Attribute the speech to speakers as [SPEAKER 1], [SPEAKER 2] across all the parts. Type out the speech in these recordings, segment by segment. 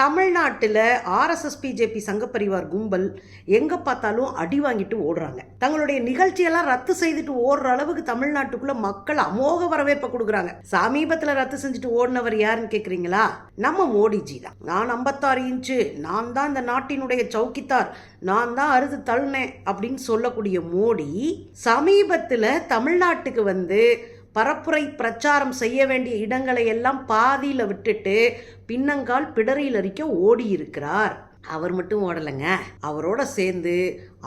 [SPEAKER 1] தமிழ்நாட்டில் RSS BJP சங்கப்பரிவார் கும்பல் எங்கே பார்த்தாலும் அடி வாங்கிட்டு ஓடுறாங்க. தங்களுடைய நிகழ்ச்சியெல்லாம் ரத்து செய்துட்டு ஓடுற அளவுக்கு தமிழ்நாட்டுக்குள்ள மக்கள் அமோக வரவேற்பை கொடுக்குறாங்க. சமீபத்தில் ரத்து செஞ்சுட்டு ஓடினவர் யாருன்னு கேட்குறீங்களா நம்ம மோடிஜி தான். நான் ஐம்பத்தாறு இன்ச்சு நான் தான் இந்த நாட்டினுடைய சௌக்கித்தார் நான் தான் அறுது தள்ளினேன் அப்படின்னு சொல்லக்கூடிய மோடி சமீபத்தில் தமிழ்நாட்டுக்கு வந்து பரப்புரை பிரச்சாரம் செய்ய வேண்டிய இடங்களை எல்லாம் பாதியில் விட்டுட்டு பின்னங்கால் பிடரியில் அறிக்க ஓடி இருக்கிறார் அவர் மட்டும் ஓடலைங்க. அவரோட சேர்ந்து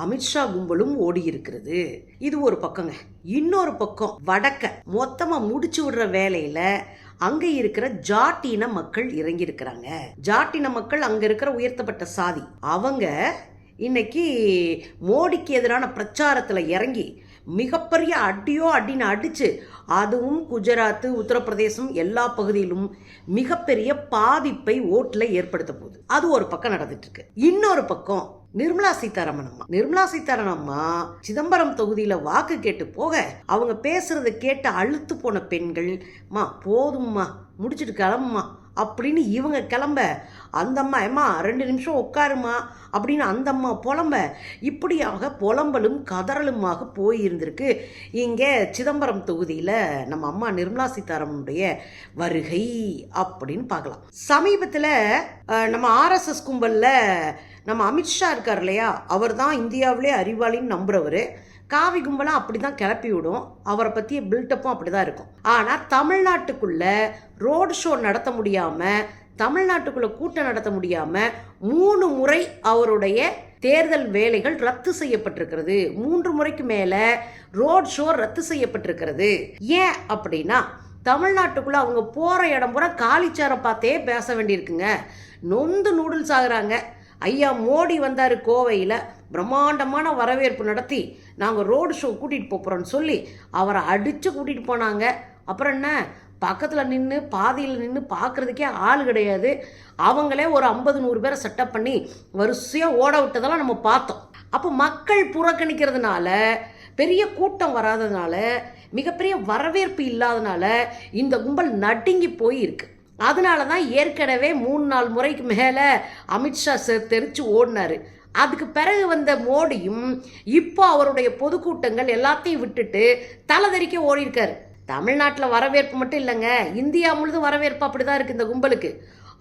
[SPEAKER 1] அமித்ஷா கும்பலும் ஓடி இருக்கிறது இது ஒரு பக்கங்க. இன்னொரு பக்கம் வடக்க மொத்தமாக முடிச்சு விடுற வேலையில அங்க இருக்கிற ஜாட்டின மக்கள் இறங்கி இருக்கிறாங்க ஜாட்டின மக்கள் அங்க இருக்கிற உயர்த்தப்பட்ட சாதி. அவங்க இன்னைக்கு மோடிக்கு எதிரான பிரச்சாரத்தில் இறங்கி மிகப்பெரிய அடியோ அடின்னு அடிச்சு அதுவும் குஜராத்து உத்தரப்பிரதேசம் எல்லா பகுதியிலும் மிகப்பெரிய பாதிப்பை ஓட்டில் ஏற்படுத்த போகுது. அது ஒரு பக்கம் நடந்துட்டு இருக்கு இன்னொரு பக்கம் நிர்மலா சீதாராமன் அம்மா. நிர்மலா சீதாராமன் அம்மா சிதம்பரம் தொகுதியில வாக்கு கேட்டு போக அவங்க பேசுறத கேட்டு அழுத்து போன பெண்கள் மா போதும்மா முடிச்சிட்டு கிளம்புமா அப்படின்னு இவங்க கிளம்ப. அந்த அம்மா ஏம்மா ரெண்டு நிமிஷம் உட்காருமா? அப்படின்னு அந்த அம்மா புலம்ப. இப்படியாக புலம்பலும் கதறலுமாக போயிருந்திருக்கு. இங்கே சிதம்பரம் தொகுதியில் நம்ம அம்மா நிர்மலா சீதாராமனுடைய வருகை அப்படின்னு பார்க்கலாம். சமீபத்தில் நம்ம ஆர்எஸ்எஸ் கும்பலில் நம்ம அமித்ஷா இருக்கார் இல்லையா? அவர் தான் இந்தியாவிலே அறிவாளின்னு நம்புறவர். காவி கும்பலாக அப்படி தான் கிளப்பி விடும். அவரை பற்றிய பில்டப்பும் அப்படி தான் இருக்கும். ஆனால் தமிழ்நாட்டுக்குள்ளே ரோடு ஷோ நடத்த முடியாமல் தமிழ்நாட்டுக்குள்ளே கூட்டம் நடத்த முடியாமல் மூணு முறை அவருடைய தேர்தல் வேலைகள் ரத்து செய்யப்பட்டிருக்கிறது. மூன்று முறைக்கு மேலே ரோட் ஷோ ரத்து செய்யப்பட்டிருக்கிறது. ஏன் அப்படின்னா தமிழ்நாட்டுக்குள்ளே அவங்க போகிற இடம் பூரா காலிச்சாரை பார்த்தே பேச வேண்டியிருக்குங்க. நொந்து நூடுல்ஸ் ஆகுறாங்க. ஐயா மோடி வந்தார் கோவையில். பிரம்மாண்டமான வரவேற்பு நடத்தி நாங்கள் ரோடு ஷோ கூட்டிகிட்டு போகிறோன்னு சொல்லி அவரை அடித்து கூட்டிகிட்டு போனாங்க. அப்புறம் என்ன? பக்கத்தில் நின்று பாதியில் நின்று பார்க்குறதுக்கே ஆள் கிடையாது. அவங்களே ஒரு ஐம்பது நூறு பேரை செட்டப் பண்ணி வரிசையாக ஓட விட்டதெல்லாம் நம்ம பார்த்தோம். அப்போ மக்கள் புறக்கணிக்கிறதுனால பெரிய கூட்டம் வராததுனால மிகப்பெரிய வரவேற்பு இல்லாதனால இந்த கும்பல் நடுங்கி போய் இருக்கு அதனால தான் ஏற்கனவே மூணு நாலு முறைக்கு மேலே அமித்ஷா சார் தெரிச்சு ஓடினாரு. அதுக்கு பிறகு வந்த மோடியும் இப்போ அவருடைய பொதுக்கூட்டங்கள் எல்லாத்தையும் விட்டுட்டு தலைதறிக்க ஓடிருக்கார் தமிழ்நாட்டில் வரவேற்பு மட்டும் இல்லைங்க. இந்தியா முழுதும் வரவேற்பு அப்படி தான் இருக்குது இந்த கும்பலுக்கு.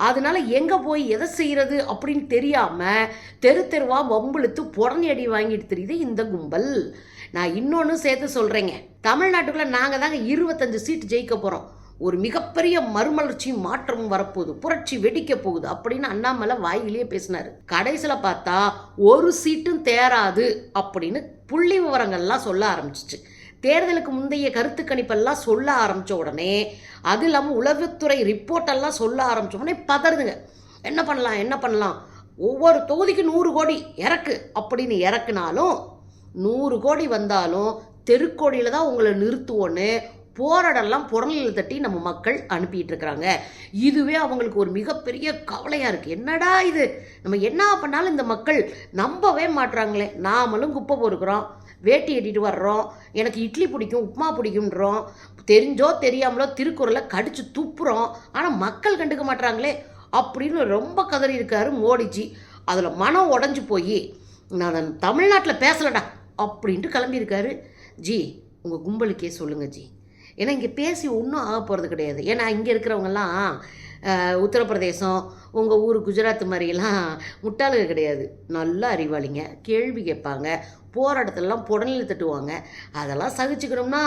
[SPEAKER 1] அதனால எங்கே போய் எதை செய்கிறது அப்படின்னு தெரியாமல் தெரு தெருவாக வம்புழுத்து புடனி அடி வாங்கிட்டு தெரியுது இந்த கும்பல். நான் இன்னொன்று சேர்த்து சொல்கிறேங்க தமிழ்நாட்டுக்குள்ளே நாங்கள் தாங்க இருபத்தஞ்சு சீட்டு ஜெயிக்க போகிறோம் ஒரு மிகப்பெரிய மறுமலர்ச்சியும் மாற்றமும் வரப்போகுது. புரட்சி வெடிக்க போகுது அப்படின்னு அண்ணாமலை வாயிலேயே பேசினார். கடைசியில் பார்த்தா ஒரு சீட்டும் தேராது அப்படின்னு புள்ளி விவரங்கள்லாம் சொல்ல ஆரம்பிச்சிச்சு. தேர்தலுக்கு முந்தைய கருத்து கணிப்பெல்லாம் சொல்ல ஆரம்பித்த உடனே அது இல்லாமல் உளவுத்துறை ரிப்போர்ட்டெல்லாம் சொல்ல ஆரம்பித்த உடனே பதறுதுங்க. என்ன பண்ணலாம் என்ன பண்ணலாம்? ஒவ்வொரு தொகுதிக்கு நூறு கோடி இறக்கு அப்படின்னு இறக்குனாலும் நூறு கோடி வந்தாலும் தெருக்கோடியில் தான் உங்களை நிறுத்துவோன்னு போராடெல்லாம் புறநிலையில் தட்டி நம்ம மக்கள் அனுப்பிட்டு இருக்கிறாங்க இதுவே அவங்களுக்கு ஒரு மிகப்பெரிய கவலையாக இருக்குது என்னடா இது? நம்ம என்ன பண்ணாலும் இந்த மக்கள் நம்பவே மாட்றாங்களே. நாமளும் குப்பை பொறுக்கிறோம் வேட்டி எட்டிட்டு வர்றோம் எனக்கு இட்லி பிடிக்கும் உப்புமா பிடிக்கும்ன்றோம். தெரிஞ்சோ தெரியாமலோ திருக்குறளை கடிச்சு துப்புறோம். ஆனால் மக்கள் கண்டுக்க மாட்றாங்களே. அப்படின்னு ரொம்ப கதறி இருக்காரு மோடிஜி. அதில் மனம் உடஞ்சி போய் நான் தமிழ்நாட்டில் பேசலடா அப்படின்ட்டு கிளம்பியிருக்காரு. ஜி உங்கள் கும்பலுக்கே சொல்லுங்கள் ஜி. ஏன்னா இங்கே பேசி ஒன்றும் ஆக போகிறது கிடையாது. ஏன்னா இங்கே இருக்கிறவங்கெல்லாம் உத்தரப்பிரதேசம் உங்கள் ஊர் குஜராத் மாதிரியெல்லாம் முட்டாளுக கிடையாது. நல்ல அறிவாளிங்க. கேள்வி கேட்பாங்க. போராட்டத்திலலாம் புடனில் தட்டுவாங்க. அதெல்லாம் சகிச்சுக்கணும்னா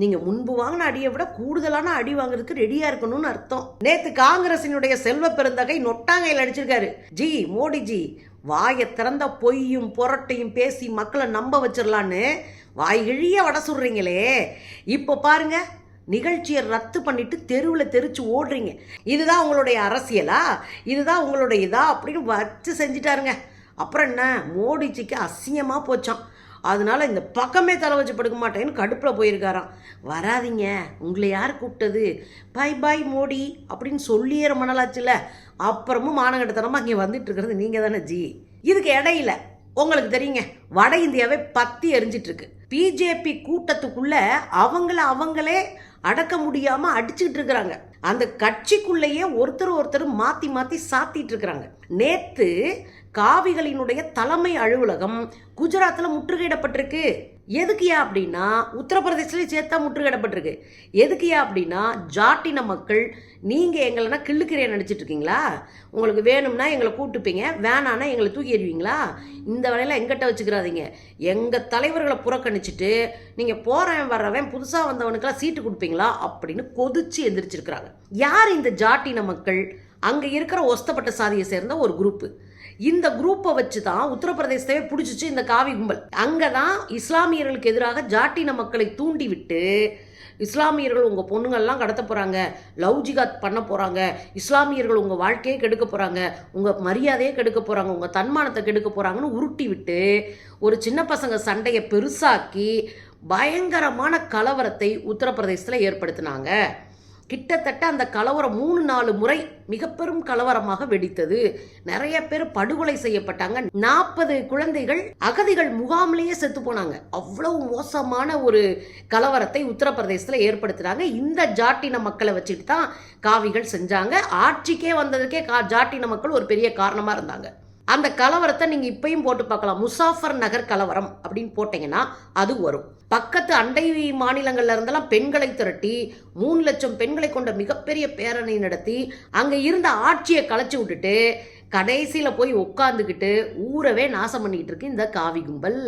[SPEAKER 1] நீங்கள் முன்பு வாங்கின அடியை விட கூடுதலான அடி வாங்குறதுக்கு ரெடியாக இருக்கணும்னு அர்த்தம். நேற்று காங்கிரசினுடைய செல்வ பெருந்தகை நொட்டாங்கையில் அடிச்சிருக்காரு. ஜி மோடிஜி வாயை திறந்த பொய்யும் புரட்டையும் பேசி மக்களை நம்ப வச்சிடலான்னு வாய் இழிய வட சுடுறீங்களே. இப்போ பாருங்க நிகழ்ச்சியை ரத்து பண்ணிட்டு தெருவில் தெரிச்சு ஓடுறீங்க. இதுதான் உங்களுடைய அரசியலா? இதுதான் உங்களுடைய இதா? அப்படின்னு வச்சு செஞ்சிட்டாருங்க. அப்புறம் என்ன? மோடிஜிக்கு அசிங்கமாக போச்சான் அதனால இந்த பக்கமே தலை வச்சு படுக்க மாட்டேன்னு கடுப்பில் போயிருக்காராம். வராதீங்க உங்களை யார் கூப்பிட்டது? பை பாய் மோடி அப்படின்னு சொல்லியே ரொம்ப நாளாச்சுல அப்புறமும் மானகட்டத்தனமாக இங்கே வந்துட்டு இருக்கிறது நீங்கள் தானே ஜி. இதுக்கு இடையில உங்களுக்கு தெரியுங்க வட இந்தியாவே பத்தி எரிஞ்சிட்ருக்கு. பிஜேபி கூட்டத்துக்குள்ள அவங்கள அவங்களே அடக்க முடியாமல் அடிச்சுக்கிட்டு இருக்கிறாங்க. அந்த கட்சிக்குள்ளேயே ஒருத்தர் ஒருத்தர் மாற்றி மாற்றி சாத்திட்டு இருக்கிறாங்க. நேற்று காவிகளினுடைய தலைமை அலுவலகம் குஜராத்தில் முற்றுகையிடப்பட்டிருக்கு. எதுக்குயா அப்படின்னா உத்தரப்பிரதேசத்துலேயும் சேர்த்தா முற்றுகையிடப்பட்டிருக்கு. எதுக்குயா அப்படின்னா ஜாட்டின மக்கள் நீங்கள் எங்களைனா கிள்ளுக்கிறைய நினச்சிட்டு இருக்கீங்களா உங்களுக்கு வேணும்னா எங்களை கூப்பிட்டுப்பீங்க வேணான்னா எங்களை தூக்கி எறிவீங்களா? இந்த வேலையில் எங்கிட்ட வச்சுக்கிறாதீங்க. எங்கள் தலைவர்களை புறக்கணிச்சிட்டு நீங்கள் போகிறவன் வர்றவன் புதுசாக வந்தவனுக்கெல்லாம் சீட்டு கொடுப்பீங்களா? அப்படின்னு கொதிச்சு எந்திரிச்சிருக்கிறாங்க. யார் இந்த ஜாட்டின மக்கள்? அங்கே இருக்கிற ஒஸ்தப்பட்ட சாதியை சேர்ந்த ஒரு குரூப்பு. இந்த குரூப்பை வச்சு தான் உத்தரப்பிரதேசத்தையே பிடிச்சிச்சு இந்த காவி கும்பல். அங்கே தான் இஸ்லாமியர்களுக்கு எதிராக ஜாட்டின மக்களை தூண்டி விட்டு இஸ்லாமியர்கள் உங்கள் பொண்ணுங்கள்லாம் கடத்த போகிறாங்க லவ் ஜிகாத் பண்ண போகிறாங்க இஸ்லாமியர்கள் உங்கள் வாழ்க்கையே கெடுக்க போகிறாங்க உங்கள் மரியாதையே கெடுக்க போகிறாங்க உங்கள் தன்மானத்தை கெடுக்க போகிறாங்கன்னு உருட்டி விட்டு ஒரு சின்ன பசங்க சண்டையை பெருசாக்கி பயங்கரமான கலவரத்தை உத்தரப்பிரதேசத்தில் ஏற்படுத்தினாங்க. கிட்டத்தட்ட அந்த கலவரம் மூணு நாலு முறை மிக பெரும் கலவரமாக வெடித்தது. நிறைய பேர் படுகொலை செய்யப்பட்டாங்க. நாற்பது குழந்தைகள் அகதிகள் முகாமிலேயே செத்து போனாங்க. அவ்வளவு மோசமான ஒரு கலவரத்தை உத்தரப்பிரதேசத்தில் ஏற்படுத்துகிறாங்க இந்த ஜாட்டின மக்களை வச்சுட்டு தான் காவிகள் செஞ்சாங்க. ஆட்சிக்கே வந்ததுக்கே கா ஜாட்டின மக்கள் ஒரு பெரிய காரணமாக இருந்தாங்க. அந்த கலவரத்தை நீங்கள் இப்பயும் போட்டு பார்க்கலாம். முசாஃபர் நகர் கலவரம் அப்படின்னு போட்டிங்கன்னா அது வரும். பக்கத்து அண்டை மாநிலங்கள்ல இருந்தெல்லாம் பெண்களை திரட்டி மூணு லட்சம் பெண்களை கொண்ட மிகப்பெரிய பேரணி நடத்தி அங்கே இருந்த ஆட்சியை களைச்சி விட்டுட்டு கடைசியில் போய் உட்காந்துக்கிட்டு ஊரவே நாசம் பண்ணிக்கிட்டு இருக்கு இந்த காவி கும்பல்.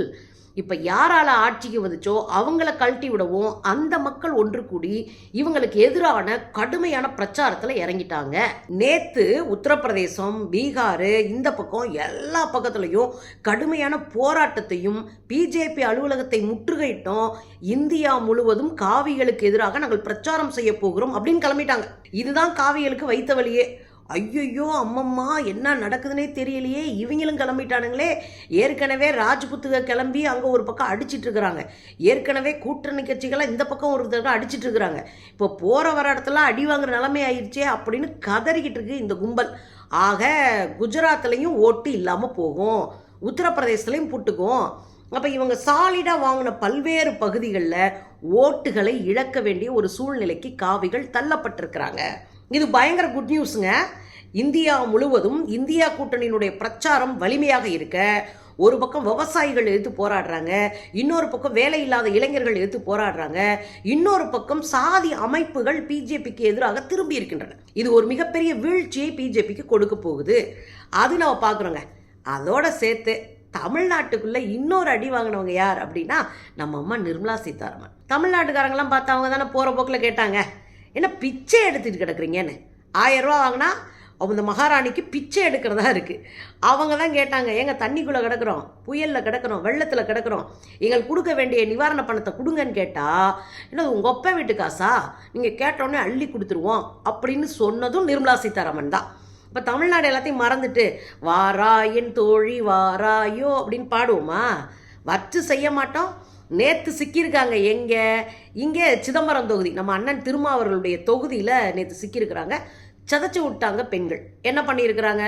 [SPEAKER 1] இப்போ யாரால் ஆட்சிக்கு வந்துச்சோ அவங்கள கழட்டி விடவும் அந்த மக்கள் ஒன்று கூடி இவங்களுக்கு எதிரான கடுமையான பிரச்சாரத்தில் இறங்கிட்டாங்க. நேற்று உத்தரப்பிரதேசம் பீகார் இந்த பக்கம் எல்லா பக்கத்துலையும் கடுமையான போராட்டத்தையும் பிஜேபி அலுவலகத்தை முற்றுகையிட்டோம். இந்தியா முழுவதும் காவிகளுக்கு எதிராக நாங்கள் பிரச்சாரம் செய்ய போகிறோம் அப்படின்னு கிளம்பிட்டாங்க. இதுதான் காவிகளுக்கு வைத்த வழியே. ஐயையோ அம்மம்மா என்ன நடக்குதுன்னே தெரியலையே. இவங்களும் கிளம்பிட்டானுங்களே. ஏற்கனவே ராஜ்புத்துக கிளம்பி அங்கே ஒரு பக்கம் அடிச்சிட்ருக்குறாங்க ஏற்கனவே கூட்டணி கட்சிகளாக இந்த பக்கம் ஒரு தடவை அடிச்சிட்ருக்குறாங்க இப்போ போகிற வர இடத்துல அடி வாங்குற நிலைமை ஆயிடுச்சே அப்படின்னு கதறிக்கிட்டு இருக்கு இந்த கும்பல். ஆக குஜராத்லேயும் ஓட்டு இல்லாமல் போகும். உத்தரப்பிரதேசத்துலேயும் புட்டுக்கும். அப்போ இவங்க சாலிடாக வாங்கின பல்வேறு பகுதிகளில் ஓட்டுகளை இழக்க வேண்டிய ஒரு சூழ்நிலைக்கு காவிகள் தள்ளப்பட்டிருக்கிறாங்க. இது பயங்கர குட் நியூஸுங்க இந்தியா முழுவதும் இந்தியா கூட்டணியினுடைய பிரச்சாரம் வலிமையாக இருக்க ஒரு பக்கம் விவசாயிகள் எதிர்த்து போராடுறாங்க இன்னொரு பக்கம் வேலை இல்லாத இளைஞர்கள் எதிர்த்து போராடுறாங்க இன்னொரு பக்கம் சாதி அமைப்புகள் பிஜேபிக்கு எதிராக திரும்பி இருக்கின்றன. இது ஒரு மிகப்பெரிய வீழ்ச்சியை பிஜேபிக்கு கொடுக்க போகுது. அது நம்ம பார்க்குறோங்க அதோட சேர்த்து தமிழ்நாட்டுக்குள்ளே இன்னொரு அடி வாங்கினவங்க யார் அப்படின்னா நம்ம அம்மா நிர்மலா சீதாராமன். தமிழ்நாட்டுக்காரங்களாம் பார்த்து அவங்க தானே போகிற போக்கில் கேட்டாங்க. என்ன பிச்சை எடுத்துட்டு கிடக்குறீங்கன்னு? ஆயிரம் ரூபா வாங்கினா அந்த மகாராணிக்கு பிச்சை எடுக்கிறதா இருக்குது அவங்க தான் கேட்டாங்க ஏங்க தண்ணிக்குள்ளே கிடக்குறோம் புயலில் கிடக்கிறோம் வெள்ளத்தில் கிடக்கிறோம் எங்களுக்கு கொடுக்க வேண்டிய நிவாரண பணத்தை கொடுங்கன்னு கேட்டால் என்ன உங்கள் ஒப்ப வீட்டு காசா? நீங்கள் கேட்டோடனே அள்ளி கொடுத்துருவோம் அப்படின்னு சொன்னதும் நிர்மலா சீதாராமன் தான். இப்போ தமிழ்நாடு எல்லாத்தையும் மறந்துட்டு வாராயின் தோழி வாராயோ அப்படின்னு பாடுவோமா? வச்சு செய்ய மாட்டோம். நேற்று சிக்கியிருக்காங்க. எங்கே? இங்கே சிதம்பரம் தொகுதி. நம்ம அண்ணன் திருமாவர்களுடைய தொகுதியில் நேற்று சிக்கியிருக்கிறாங்க. சதைச்சி விட்டாங்க பெண்கள். என்ன பண்ணியிருக்கிறாங்க?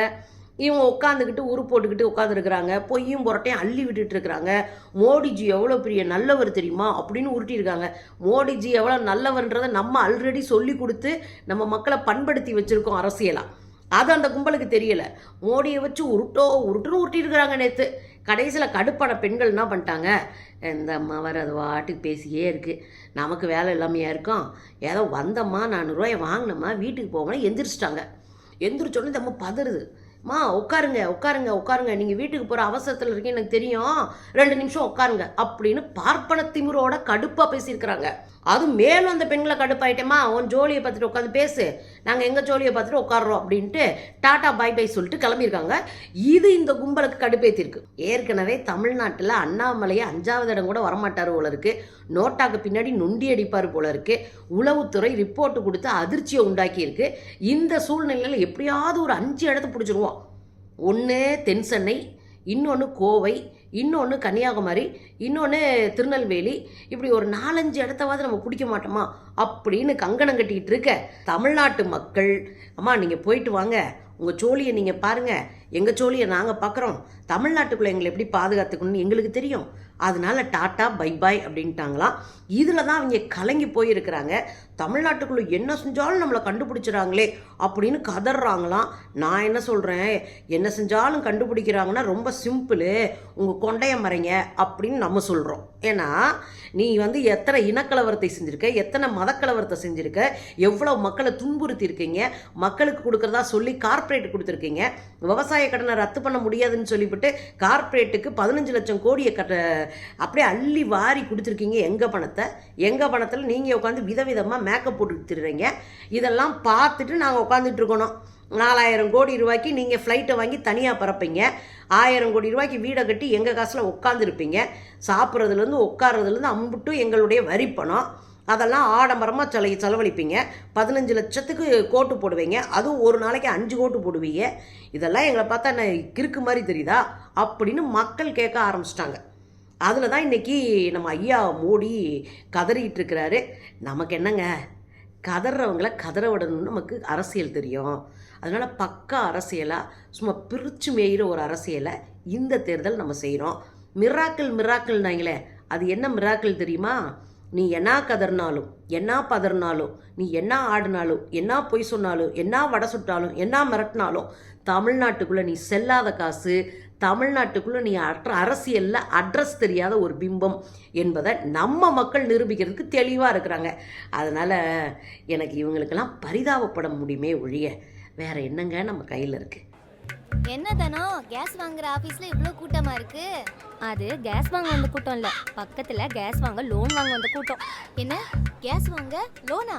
[SPEAKER 1] இவங்க உட்காந்துக்கிட்டு உரு போட்டுக்கிட்டு உட்காந்துருக்குறாங்க பொய்யும் புரட்டையும் அள்ளி விட்டுட்டு இருக்கிறாங்க மோடிஜி எவ்வளோ பெரிய நல்லவர் தெரியுமா? அப்படின்னு உருட்டியிருக்காங்க. மோடிஜி எவ்வளோ நல்லவர்ன்றதை நம்ம ஆல்ரெடி சொல்லி கொடுத்து நம்ம மக்களை பண்படுத்தி வச்சுருக்கோம் அரசியலாக அது அந்த கும்பலுக்கு தெரியலை. மோடியை வச்சு உருட்டோ உருட்டுன்னு உருட்டியிருக்கிறாங்க நேற்று கடைசியில் கடுப்பான பெண்கள் என்ன பண்ணிட்டாங்க? இந்த வர அது வாட்டுக்கு பேசியே இருக்குது நமக்கு வேலை இல்லாமையாக இருக்கும். ஏதோ வந்தம்மா நானூறுரூவாயை வாங்கினம்மா வீட்டுக்கு போகணும் எந்திரிச்சிட்டாங்க. எந்திரிச்சோடனே நம்ம பதறுது. மா உட்காருங்க உட்காருங்க உட்காருங்க. நீங்கள் வீட்டுக்கு போகிற அவசரத்தில் இருக்கீங்க எனக்கு தெரியும். ரெண்டு நிமிஷம் உட்காருங்க. அப்படின்னு பார்ப்பன திமுறோட கடுப்பாக பேசியிருக்கிறாங்க. அதுவும் மேலும் அந்த பெண்களை கடுப்பாயிட்டேமா உன் ஜோலியை பார்த்துட்டு உட்காந்து பேசு. நாங்கள் எங்கள் ஜோலியை பார்த்துட்டு உட்காடுறோம் அப்படின்ட்டு டாட்டா பை பை சொல்லிட்டு கிளம்பியிருக்காங்க. இது இந்த கும்பலுக்கு கடுப்பேற்றிருக்கு ஏற்கனவே தமிழ்நாட்டில் அண்ணாமலையை அஞ்சாவது இடம் கூட வரமாட்டார் போல இருக்கு. நோட்டாக்கு பின்னாடி நொண்டி அடிப்பார் போல இருக்கு. உளவுத்துறை ரிப்போர்ட் கொடுத்து அதிர்ச்சியை உண்டாக்கியிருக்கு. இந்த சூழ்நிலையில் எப்படியாவது ஒரு அஞ்சு இடத்த பிடிச்சிருவோம். ஒன்று தென் சென்னை இன்னொன்று கோவை இன்னொன்று கன்னியாகுமரி இன்னொன்று திருநெல்வேலி. இப்படி ஒரு நாலஞ்சு இடத்தவாது நம்ம பிடிக்க மாட்டோமா? அப்படின்னு கங்கணம் கட்டிக்கிட்டு இருக்க தமிழ்நாட்டு மக்கள் அம்மா நீங்கள் போயிட்டு வாங்க. உங்கள் சோழியை நீங்கள் பாருங்கள் எங்கள் சோழியை நாங்கள் பார்க்குறோம் தமிழ்நாட்டுக்குள்ளே எங்களை எப்படி பாதுகாத்துக்கணும்னு எங்களுக்கு தெரியும். அதனால டாட்டா பை பாய் அப்படின்ட்டாங்களாம். இதில் தான் அவங்க கலங்கி போயிருக்கிறாங்க. தமிழ்நாட்டுக்குள்ளே என்ன செஞ்சாலும் நம்மளை கண்டுபிடிச்சிறாங்களே அப்படின்னு கதறாங்களாம். நான் என்ன சொல்கிறேன் என்ன செஞ்சாலும் கண்டுபிடிக்கிறாங்கன்னா ரொம்ப சிம்பிளு. உங்கள் கொண்டைய மறைங்க அப்படின்னு நம்ம சொல்கிறோம் ஏன்னா நீ வந்து எத்தனை இனக்கலவரத்தை செஞ்சுருக்க? எத்தனை மதக்கலவரத்தை செஞ்சுருக்க? எவ்வளோ மக்களை துன்புறுத்தி இருக்கீங்க மக்களுக்கு கொடுக்குறதா சொல்லி கார்ப்பரேட் கொடுத்துருக்கீங்க. விவசாய கடனை ரத்து பண்ண முடியாதுன்னு சொல்லிவிட்டு கார்ப்பரேட்டுக்கு பதினஞ்சு லட்சம் கோடியை கட்ட அப்படியே அள்ளி வாரி கொடுத்துருக்கீங்க எங்கள் பணத்தை? எங்கள் பணத்தில் நீங்கள் உட்காந்து விதவிதமாக மேக்கப் போட்டு திடுறீங்க இதெல்லாம் பார்த்துட்டு நாங்கள் உட்காந்துட்டு இருக்கணும். நாலாயிரம் கோடி ரூபாய்க்கு நீங்கள் ஃப்ளைட்டை வாங்கி தனியாக பறப்பீங்க. ஆயிரம் கோடி ரூபாய்க்கு வீடை கட்டி எங்கள் காசில் உட்காந்துருப்பீங்க சாப்பிட்றதுலேருந்து உட்கார்றதுலேருந்து அம்புட்டும் எங்களுடைய வரி பணம் அதெல்லாம் ஆடம்பரமாக செல செலவழிப்பீங்க. பதினஞ்சு லட்சத்துக்கு கோட்டு போடுவீங்க. அதுவும் ஒரு நாளைக்கு அஞ்சு கோட்டு போடுவீங்க. இதெல்லாம் எங்களை பார்த்தா என்ன கிறுக்கு மாதிரி தெரியுதா? அப்படின்னு மக்கள் கேட்க ஆரம்பிச்சிட்டாங்க. அதில் தான் இன்றைக்கி நம்ம ஐயா மோடி கதறிட்டு இருக்கிறாரு நமக்கு என்னங்க? கதறவங்களை கதற விடணும்னு நமக்கு அரசியல் தெரியும். அதனால் பக்கா அரசியலாக சும்மா பிரித்து மேயிற ஒரு அரசியலை இந்த தேர்தல் நம்ம செய்கிறோம் மிராக்கள் மிராக்கள்னாங்களே அது என்ன மிராக்கள் தெரியுமா? நீ என்ன கதறினாலும் என்ன பதறினாலும் நீ என்ன ஆடினாலும் என்ன பொய் சொன்னாலும் என்ன வடை சுட்டாலும் என்ன மிரட்டினாலும் தமிழ்நாட்டுக்குள்ளே நீ செல்லாத காசு தமிழ்நாட்டுக்குள்ளே நீ அற்ற அரசியலில் அட்ரஸ் தெரியாத ஒரு பிம்பம் என்பதை நம்ம மக்கள் நிரூபிக்கிறதுக்கு தெளிவாக இருக்கிறாங்க. அதனால் எனக்கு இவங்களுக்கெல்லாம் பரிதாபப்பட முடியுமே ஒழிய வேற என்னங்க நம்ம கையில் இருக்குது
[SPEAKER 2] என்ன தானோ? கேஸ் வாங்குற ஆபீஸ்ல இவ்ளோ கூட்டமா இருக்கு? அது கேஸ் வாங்க வந்த கூட்டம் இல்ல பக்கத்துல கேஸ் வாங்க லோன் வாங்க வந்த கூட்டம். என்ன? கேஸ் வாங்க லோனா